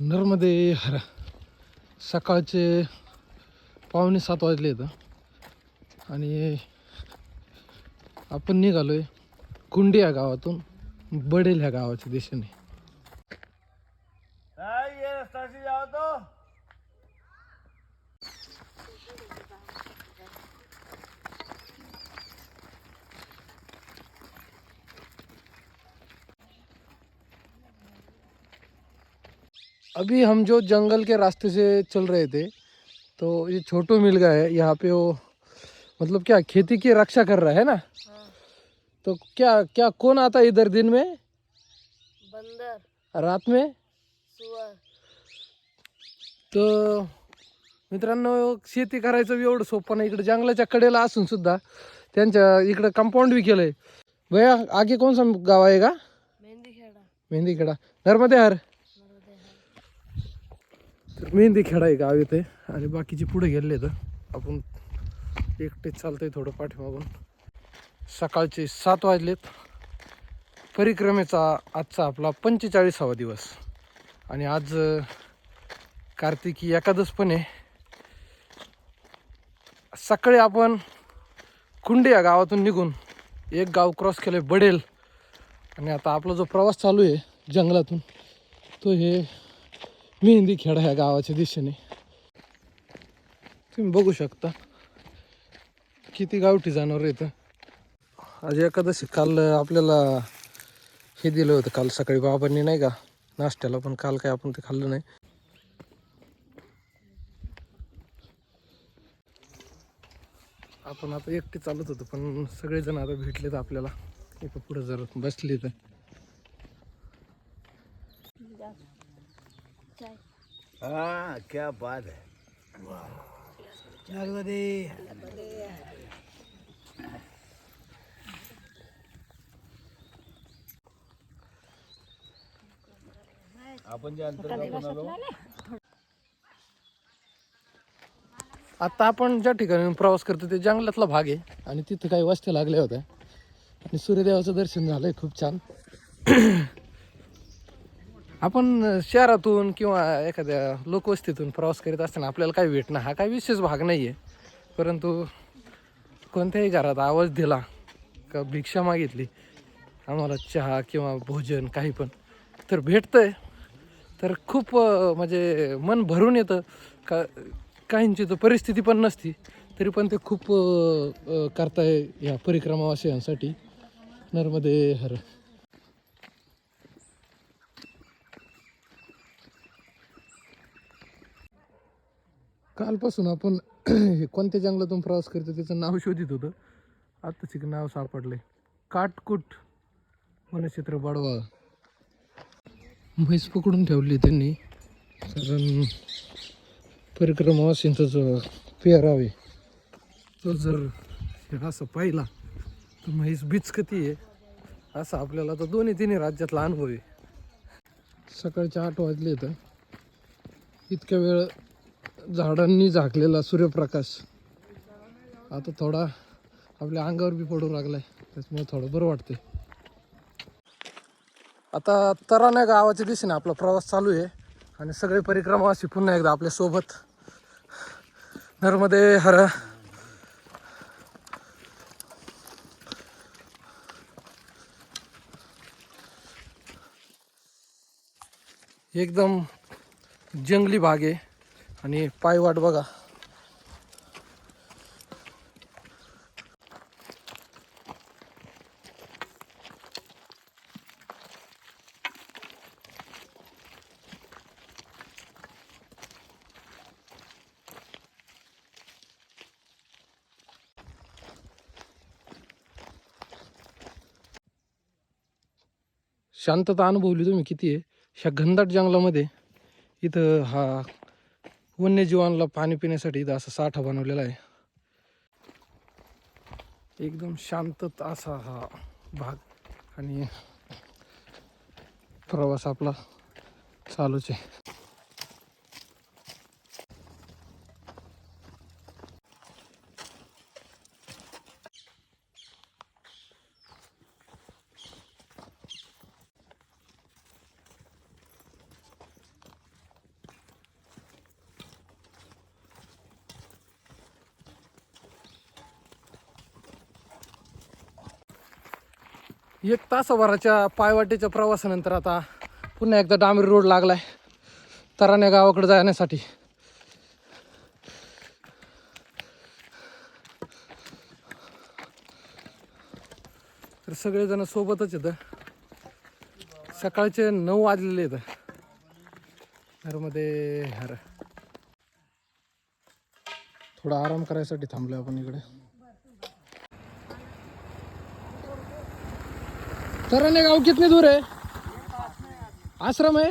नर्मदे हर. सकाळचे पावणे सात वाजले आहेत आणि आपण निघालो आहे कुंडी या गावातून बडेल ह्या गावाच्या दिशेने. अभी हम जो जंगल के रास्ते से चल रहे थे तो ये छोटू मिल गया है यहाँ पे वो मतलब क्या खेती की रक्षा कर रहा है ना? हाँ। तो क्या क्या कौन आता है इधर दिन में? बंदर। रात में? सुअर। तर मित्रांनो शेती करायचं बी एवढं सोपं नाही. इकडे जंगलाच्या कडेला असून सुद्धा त्यांच्या इकडं कंपाऊंड बी केलंय. भैया आगे कौन सा गाव आहे का? मेहंदी खेड़ा मेहंदी खेडा नर्मदे हर तर मेहंदी खेडा आहे गाव येते आणि बाकीचे पुढे गेले तर आपण एकटेच चालतंय थोडं पाठीमागून. सकाळचे सात वाजलेत. परिक्रमेचा आजचा आपला पंचेचाळीसावा दिवस. आणि आज कार्तिकी एकादश पण आहे सकाळी आपण कुंडे या गावातून निघून एक गाव क्रॉस केलं बडेल. आणि आता आपला जो प्रवास चालू आहे जंगलातून तो हे मेहंदी खेडा ह्या गावाच्या दिशेने. तुम्ही बघू शकता किती गावठी जनावर येतं आज एकादशी काल आपल्याला हे दिलं होतं काल सकाळी बाबांनी नाही का नाश्त्याला पण काल काय आपण ते खाल्लं नाही. आपण आता एकटे चालत होतो पण सगळेजण आता भेटलेत आपल्याला. इथं पुढे जर बसले तर हाँ क्या बात है। आपण जे आलो. आता आपण ज्या ठिकाणी प्रवास करतो ते जंगलातला भाग आहे आणि तिथं काही वस्त्या लागल्या होत्या. आणि सूर्यदेवाचं दर्शन झालंय खूप छान. आपण शहरातून किंवा एखाद्या लोकवस्तीतून प्रवास करीत असताना आपल्याला काय भेटणं हा काही विशेष भाग नाही आहे परंतु कोणत्याही घरात आवाज दिला का भिक्षा मागितली आम्हाला चहा किंवा भोजन काही पण तर भेटतं आहे तर खूप म्हणजे मन भरून येतं. का काहींची तर परिस्थिती पण नसती तरी पण ते खूप करताय या परिक्रमावासियांसाठी नर्मदे हर कालपासून आपण हे कोणत्या जंगलातून प्रवास करतो त्याचं नाव शोधित होतं. आत्ताच एक नाव सापडले काटकुट वनक्षेत्र बडवा म्हैस पकडून ठेवली त्यांनी. कारण परिक्रमावासींचा जो पेहराव. तो जर हे असं पाहिला तर म्हैस बिचकती आहे. असं आपल्याला तर दोन्ही तिन्ही राज्यातला अनुभव आहे. सकाळचे आठ वाजले तर इतक्या वेळ झाडांनी झाकलेला सूर्यप्रकाश. आता थोडा आपल्या अंगावर बी पडू लागलाय. त्याच्यामुळे थोडं बरं वाटते आता तराण्या गावाच्या दिशेने आपला प्रवास चालू आहे. आणि सगळे अशी पुन्हा एकदा आपल्यासोबत. नर्मदे हर. एकदम जंगली भाग आहे. आणि पाय वाट बघा. शांतता अनुभवली तुम्ही किती आहे? ह्या घनदाट जंगलामध्ये इथं हा वन्यजीवांना पाणी पिण्यासाठी इथं असा साठा बनवलेला आहे. एकदम शांतत असा हा भाग आणि प्रवास आपला चालूच आहे. एक तासाभराच्या पायवाटेच्या प्रवासानंतर आता पुन्हा एकदा डांबरी रोड लागलाय. तराण्या गावाकडे जाण्यासाठी. तर सगळेजण सोबतच येतं सकाळचे नऊ वाजलेले आहेत. घरमध्ये हर. थोडा आराम करायसाठी थांबलोय आपण इकडे. तराने गाव कितने दूर है आश्रम है.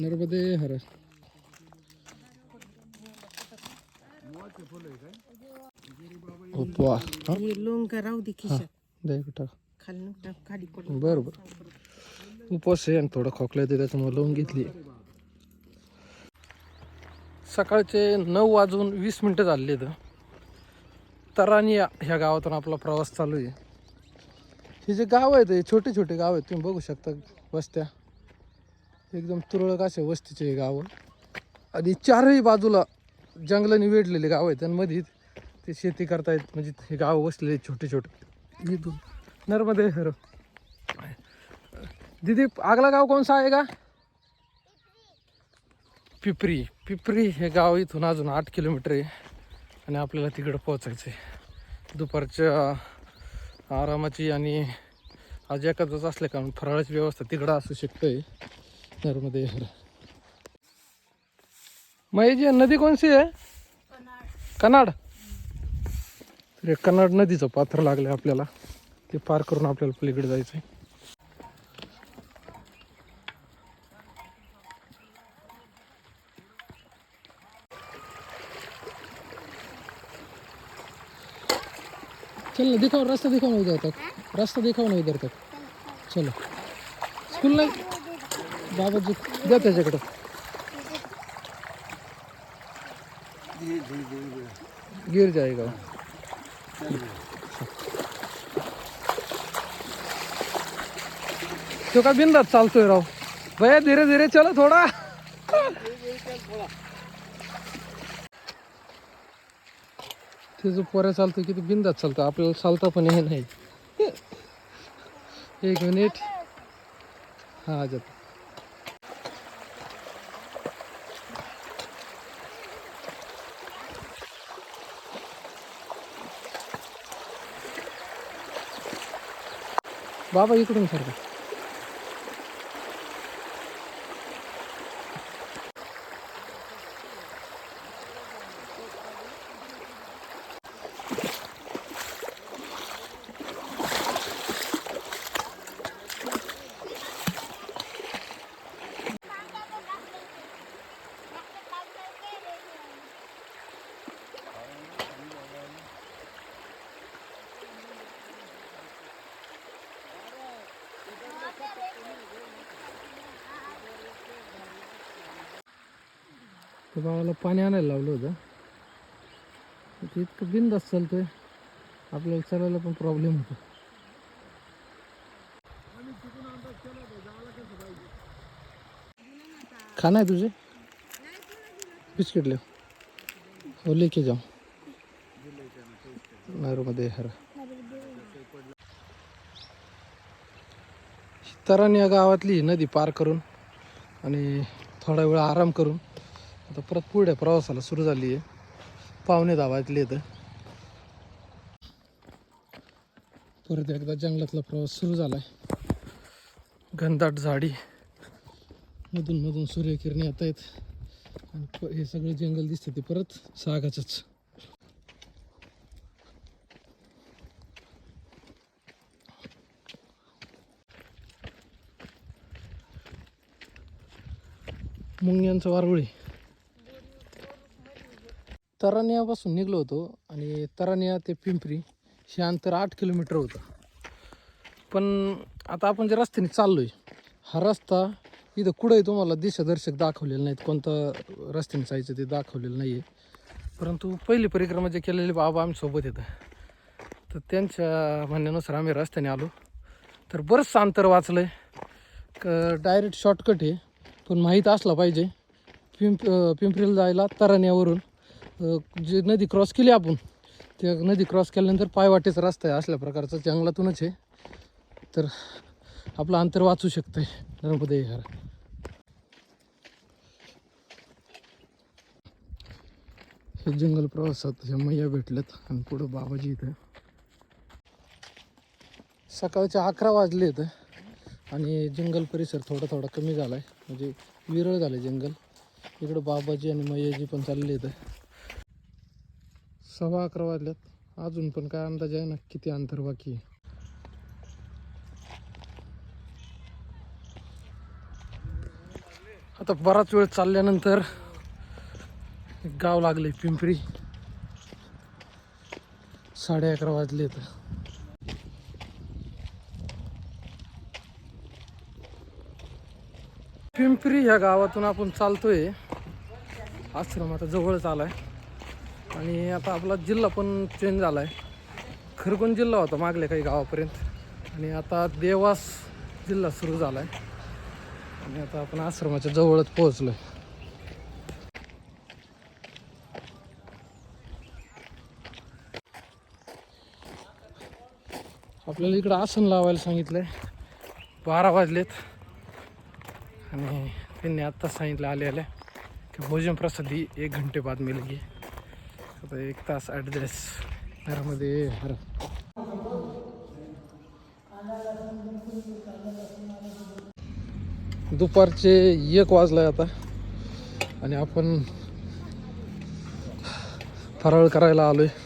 नर्मदे हर हे? लोंग राहू दे खिशात. दे टाक खाली नको टाक, खाली पड बरं बरं. उपवास आहे आणि थोडं खोकला येते त्याच्यामुळे लावून घेतली. सकाळचे नऊ वाजून वीस मिनटं झालेली आहेत. तरानिया ह्या गावातून आपला प्रवास चालू आहे. हे जे गाव आहेत हे छोटे छोटे गाव आहेत तुम्ही बघू शकता वस्त्या. एकदम तुरळक असे वस्तीचे हे गाव. आणि चारही बाजूला जंगलाने वेढलेले गाव आहेत. आणि मध्ये ते शेती करतायत. म्हणजे हे गाव वसलेले छोटे छोटे. इथून नर्मदे हर. दीदी आगला गाव कोणसा आहे का? पिपरी. पिपरी हे गाव इथून अजून आठ किलोमीटर आहे. आणि आपल्याला तिकडं पोचायचं आहे दुपारच्या आरामाची आणि आज एखादाच असल्या कारण फराळाची व्यवस्था तिकडं असू शकते नर्मदे हर नदी कोणसी आहे? कनाड तर कनाड नदीचं पात्र लागलं आपल्याला. ते पार करून आपल्याला पलीकडे जायचं आहे चल ना दिखाओ, रास्ता दिखाओ ना उधर तक। रास्ता दिखाओ ना उधर तक। चलो। स्कूल नाही बाबा जी द्या त्याच्याकडं गिर जाएगा। तो का बिंदात चालतोय राव भैया धीरे धीरे चलो थोडा। ते जो पोऱ्या चालतोय किती बिंदात चालतो. आपल्याला चालता पण नाही. एक मिनिट हा, जात. बाबा, इकडून सारखं बाळाला पाणी आणायला लावलं होतं. ते इतकं बिंदास चालतोय आपल्याला चालायला पण प्रॉब्लेम होतो. खाना आहे तुझे? बिस्किट लिव हो लेके जाऊ. नर्मदे हरा. तरण या गावातली नदी पार करून आणि थोडा वेळ आराम करून आता परत पुढे प्रवासाला सुरू झाली आहे. पाहुणे दहा वाजले तर परत एकदा जंगलातला प्रवास सुरू झाला आहे घनदाट झाडी मधून मधून सूर्यकिरणी येत आहेत आणि प- हे सगळे जंगल दिसते ते परत सागाचंच. मुंग्यांचं वारवळी तरानियापासून निघलो होतो आणि तरानिया ते पिंपरी हे अंतर आठ किलोमीटर होतं. पण आता आपण ज्या रस्त्याने चाललो आहे हा रस्ता इथं कुठंही तुम्हाला दिशादर्शक दाखवलेलं नाहीत कोणतं रस्त्याने जायचं ते दाखवलेलं नाही आहे परंतु पहिली परिक्रमा जे केलेले बाबा आम्ही सोबत येतं. तर त्यांच्या म्हणण्यानुसार आम्ही रस्त्याने आलो. तर बरंचसं अंतर वाचलं आहे डायरेक्ट शॉर्टकट आहे. पण माहीत असला पाहिजे. पिंप पिंपरीला जायला तराण्यावरून जे नदी क्रॉस केली आपण त्या नदी क्रॉस केल्यानंतर पायवाटेचा रस्ता आहे असल्या प्रकारचा जंगलातूनच आहे. तर आपलं अंतर वाचू शकतंय. नर्मदे विहार हे जंगल प्रवासात ह्या मैया भेटल्यात आणि पुढं बाबाजी इथं. सकाळचे अकरा वाजले इथं आणि जंगल परिसर थोडा थोडा कमी झाला आहे म्हणजे विरळ झालं जंगल. इकडं बाबाजी आणि मैयाजी पण चालले आहेत सव्वा अकरा वाजल्यात. अजून पण काय अंदाज आहे ना? किती अंतर बाकी आहे? आता बराच वेळ चालल्यानंतर एक गाव लागले पिंपरी. साडे अकरा वाजले तर पिंपरी ह्या गावातून आपण चालतोय. आश्रम आता जवळच आलाय. आणि आता आपला जिल्हा पण चेंज झाला आहे खरगोन जिल्हा होता मागल्या काही गावापर्यंत. आणि आता देवास जिल्हा सुरू झाला आहे आणि आता आपण आश्रमाच्या जवळच पोहोचलो आपल्याला इकडं आसन लावायला सांगितलंय. बारा वाजलेत. आणि त्यांनी आत्ताच सांगितलं आले आले की भोजन प्रसादी एक घंटे बाद मिलेगी आता एक तास ॲड्रेस घरामध्ये हर. दुपारचे एक वाजलाय आता. आणि आपण फराळ करायला आलोय. आहे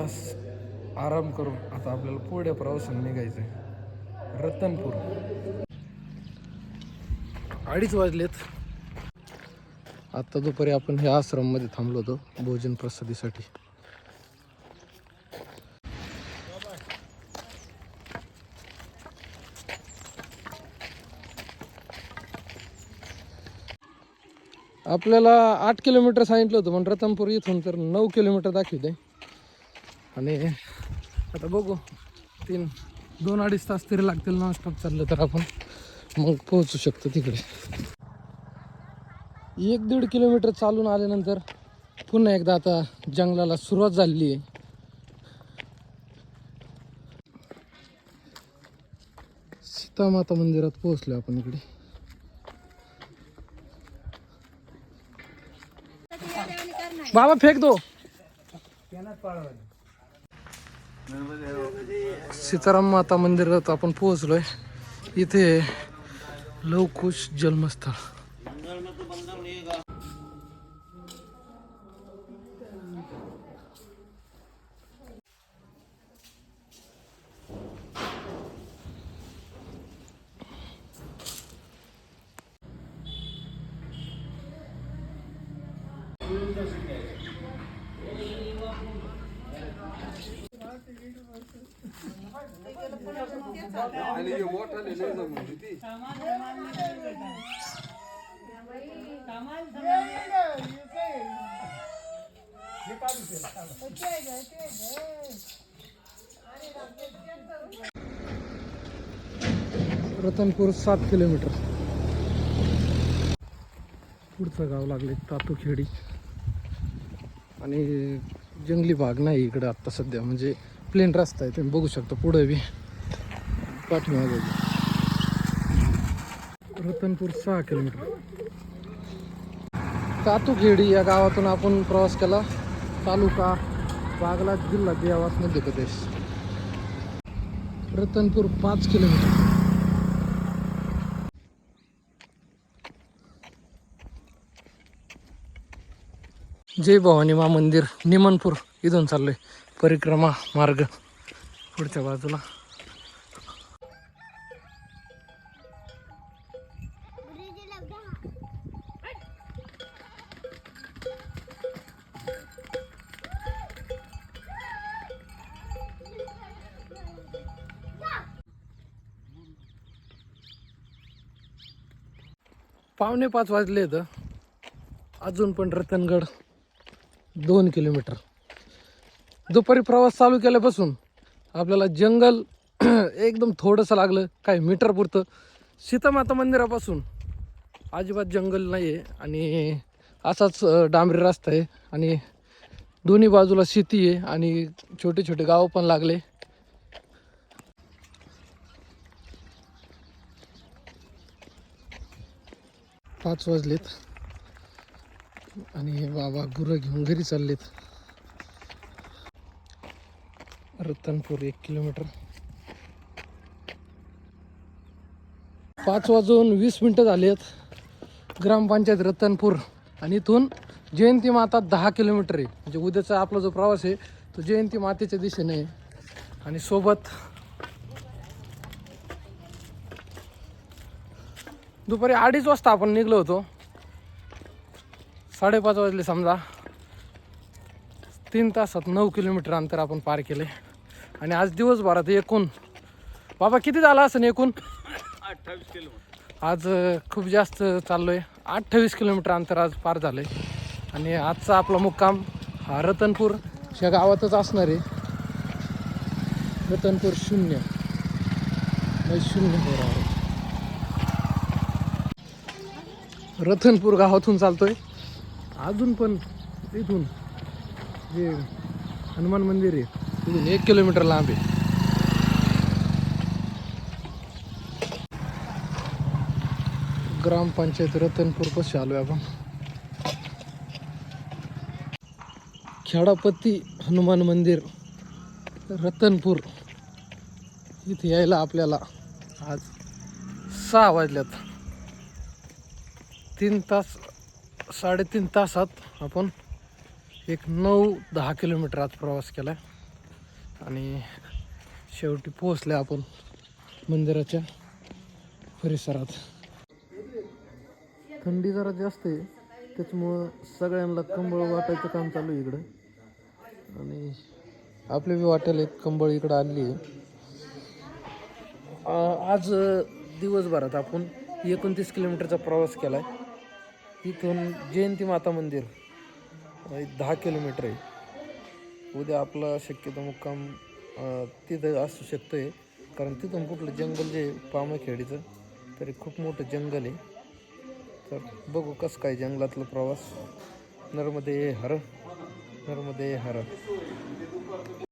तास आराम करून आता आपल्याला पुढे प्रवासाला निघायचंय. रतनपूर. अडीच वाजलेत. आता दुपारी आपण ह्या आश्रममध्ये थांबलो होतो भोजन प्रसादीसाठी. आपल्याला आठ किलोमीटर सांगितलं होतं पण रतनपूर इथून तर नऊ किलोमीटर दाखवते आणि आता बघू. तीन दोन अडीच तास तरी लागतील नॉनस्टॉप चाललं तर आपण मग पोहोचू शकतो तिकडे. एक दीड किलोमीटर चालून आल्यानंतर पुन्हा एकदा आता जंगलाला सुरुवात झालेली आहे. सीतामाता मंदिरात पोहोचलो आपण इकडे. बाबा फेक दो. सीताराम माता मंदिरात आपण पोहोचलोय. इथे लवकुश जन्मस्थळ. रतनपूर सात किलोमीटर. पुढचं गाव लागले तातूखेडी. आणि जंगली भाग नाही इकडं आत्ता सध्या म्हणजे प्लेन रस्ता आहे तुम्ही बघू शकता पुढे बी. पाठीमागे बी. रतनपूर सहा किलोमीटर. तातूखेडी या गावातून आपण प्रवास केला. तालुका बागला जिल्हा देवास मध्य प्रदेश. रतनपूर पाच किलोमीटर. जय भवानी मा मंदिर निमनपूर इथून चाललोय. परिक्रमा मार्ग पुढच्या बाजूला. पावणे पाच वाजले तर अजून पण रतनगड दोन किलोमीटर. दुपारी प्रवास चालू केल्यापासून आपल्याला जंगल एकदम थोडंसं लागलं काही मीटर पुरतं. सीतामाता मंदिरापासून अजिबात जंगल नाही आहे आणि असाच डांबरी रस्ता आहे आणि दोन्ही बाजूला शेती आहे आणि छोटे छोटे गावं पण लागले. पाच वाजलेत. आणि हे बाबा गुरं घेऊन घरी चाललेत. रतनपूर एक किलोमीटर. पाच वाजून वीस मिनटं झालेत. ग्रामपंचायत रतनपूर. आणि इथून जयंती माता दहा किलोमीटर आहे. म्हणजे उद्याचा आपला जो प्रवास आहे तो जयंती मातेच्या दिशेने आहे. आणि सोबत दुपारी अडीच वाजता आपण निघलो होतो. साडेपाच वाजले समजा. तीन तासात नऊ किलोमीटर अंतर आपण पार केले. आणि आज दिवसभरात एकूण बाबा किती झाला असं एकूण? आज अं, खूप जास्त चाललोय. अठ्ठावीस किलोमीटर अंतर आज पार झालंय. आणि आजचा आपला मुक्काम हा रतनपूर. या गावातच असणार आहे. रतनपूर शून्य. शून्य. बरोबर रतनपूर गावातून चालतोय. अजून पण इथून जे हनुमान मंदिर आहे तिथून एक किलोमीटर लांब आहे. ग्रामपंचायत रतनपूर कसे आलोय आपण. खेडापत्ती हनुमान मंदिर रतनपूर इथे यायला आपल्याला आज सहा वाजल्यात. तीन तास साडेतीन तासात आपण एक नऊ दहा किलोमीटर आज प्रवास केला आणि शेवटी पोहोचले आपण मंदिराच्या परिसरात. थंडी जरा जास्त आहे त्याच्यामुळं सगळ्यांना कंबळ वाटायचं काम चालू आहे इकडं. आणि आपले बी वाटायला एक कंबळ इकडं आणली आहे. आज दिवसभरात आपण एकोणतीस किलोमीटरचा प्रवास केला आहे तिथून जयंती माता मंदिर एक दहा किलोमीटर आहे. उद्या आपला शक्यतो मुक्काम तिथं असू शकतो आहे कारण तिथून कुठलं जंगल जे आहे, पामखेडीचं तरी खूप मोठं जंगल आहे. तर बघू कसं काय जंगलातला प्रवास. नर्मदे हर नर्मदे हर.